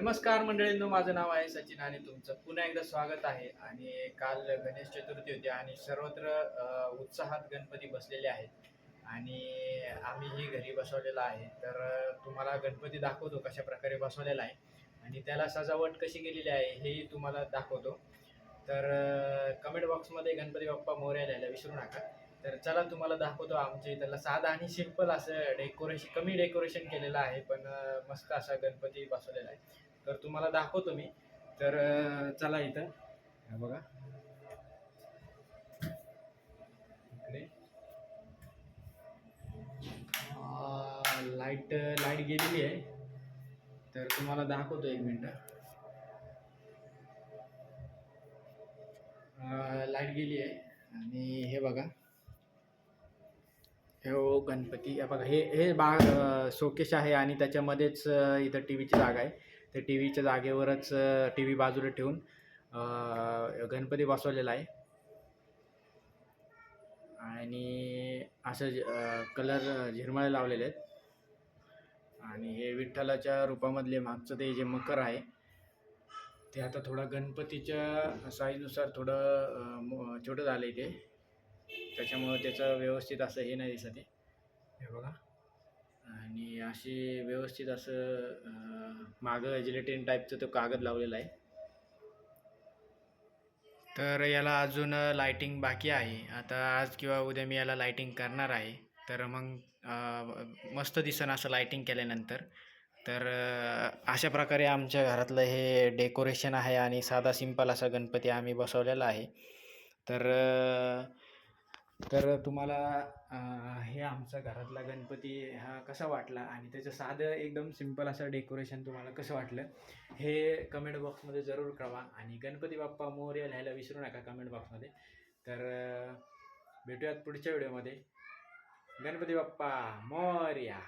नमस्कार मंडळींनो माझं नाव आहे सचिन आणि तुमचं पुन्हा एकदा स्वागत आहे. आणि काल गणेश चतुर्थी होती आणि सर्वत्र उत्साहात गणपती बसलेले आहेत. आणि आम्हीही घरी बसवलेला आहे. तर तुम्हाला गणपती दाखवतो कशा प्रकारे बसवलेला आहे. आणि त्याला सजावट कशी केलेली आहे हेही तुम्हाला दाखवतो. तर कमेंट बॉक्समध्ये गणपती बाप्पा मोर्या लिहायला विसरू नका. तर चला तुम्हाला दाखवतो आमच्या इथला. साधा आणि सिंपल असं डेकोरेशन कमी डेकोरेशन केलेलं आहे पण मस्त असा गणपती बसवलेला आहे. तर तुम्हाला दाखवतो मी. तर चला इथं. बघा. लाइट लाइट गेलेली आहे. तर तुम्हाला दाखवतो एक मिनटं. लाइट गेली आहे. आणि हे बघा. हो गणपती. बघा हे हे बा शोकेश आहे आणि त्याच्यामध्येच इथं टी व्हीची जागा आहे. त्या टी व्हीच्या जागेवरच टी व्ही बाजूला ठेवून गणपती बसवलेला आहे. आणि असं कलर झिरमळे लावलेले आहेत. आणि हे विठ्ठलाच्या रूपामधले मागचं ते जे मकर आहे ते आता थोडं गणपतीच्या साईजनुसार थोडं मो- छोटं झालं आहे ते. त्याच्यामुळं त्याचं व्यवस्थित असं हे नाही दिसत आहे. हे बघा. आणि अशी व्यवस्थित असं मागं जिलेटिन टाईपचं तो कागद लावलेला आहे. तर याला अजून लाइटिंग बाकी आहे. आता आज किंवा उद्या मी याला लाइटिंग करणार आहे. तर मग मस्त दिसन असं लाइटिंग केल्यानंतर. तर अशा प्रकारे आमच्या घरातलं हे डेकोरेशन आहे आणि साधा सिंपल असा गणपती आम्ही बसवलेला आहे. तर तर तुम्हाला हे आमचा घरातला गणपती हा कसा वाटला आणि त्याचं साधं एकदम सिंपल असं डेकोरेशन तुम्हाला कसं वाटलं हे कमेंट बॉक्समध्ये जरूर कळवा. आणि गणपती बाप्पा मोर्य लिहायला विसरू नका कमेंट बॉक्समध्ये. तर भेटूयात पुढच्या व्हिडिओमध्ये. गणपती बाप्पा मोर्या